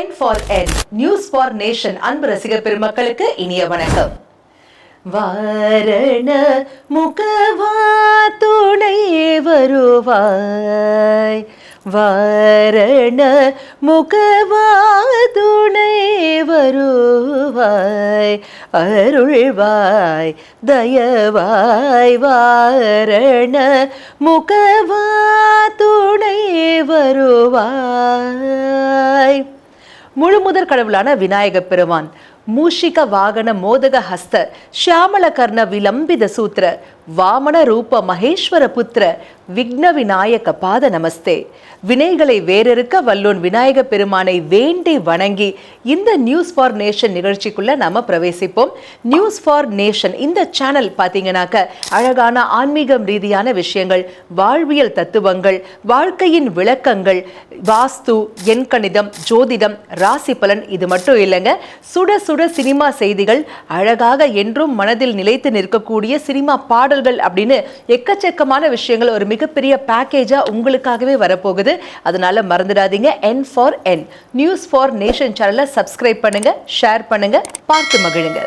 N for N news for nation அன்பு ரசிக பெருமக்களுக்கு இனிய வணக்கம். வாரண முகவா துணை வருவாய். வாரண முகவா துணை வருவாய். அருள்வாய் தயவாய். வாரண முகவா துணை வருவாய். முழுமுதற் கடவுளான விநாயக பெருமான். மூஷிக வாகன மோதக ஹஸ்த ஷியாமல கர்ண விலம்பித சூத்திர வாமன ரூப மகேஸ்வர புத்திர விக்ன விநாயக பாத நமஸ்தே. வினைகளை வேறெருக்க வல்லோன் விநாயக பெருமானை வேண்டி வணங்கி இந்த நியூஸ் ஃபார் நேஷன் நிகழ்ச்சிக்குள்ள நாம பிரவேசிப்போம். நியூஸ் ஃபார் நேஷன் இந்த சேனல் பார்த்தீங்கன்னாக்க அழகான ஆன்மீகம் ரீதியான விஷயங்கள் வாழ்வியல் தத்துவங்கள் வாழ்க்கையின் விளக்கங்கள் வாஸ்து எண்கணிதம் ஜோதிடம் ராசி பலன் இது மட்டும் இல்லைங்க. சுட சுட சினிமா செய்திகள் அழகாக என்றும் மனதில் நிலைத்து நிற்கக்கூடிய சினிமா பாடல் தகவல்கள் அப்படின்னு எக்கச்சக்கமான விஷயங்கள் ஒரு மிகப்பெரிய பேக்கேஜா உங்களுக்காகவே வரப்போகுது. அதனால மறந்துடாதீங்க. N for N news for nation சேனலை சப்ஸ்கிரைப் பண்ணுங்க ஷேர் பண்ணுங்க பார்த்து மகிழுங்க.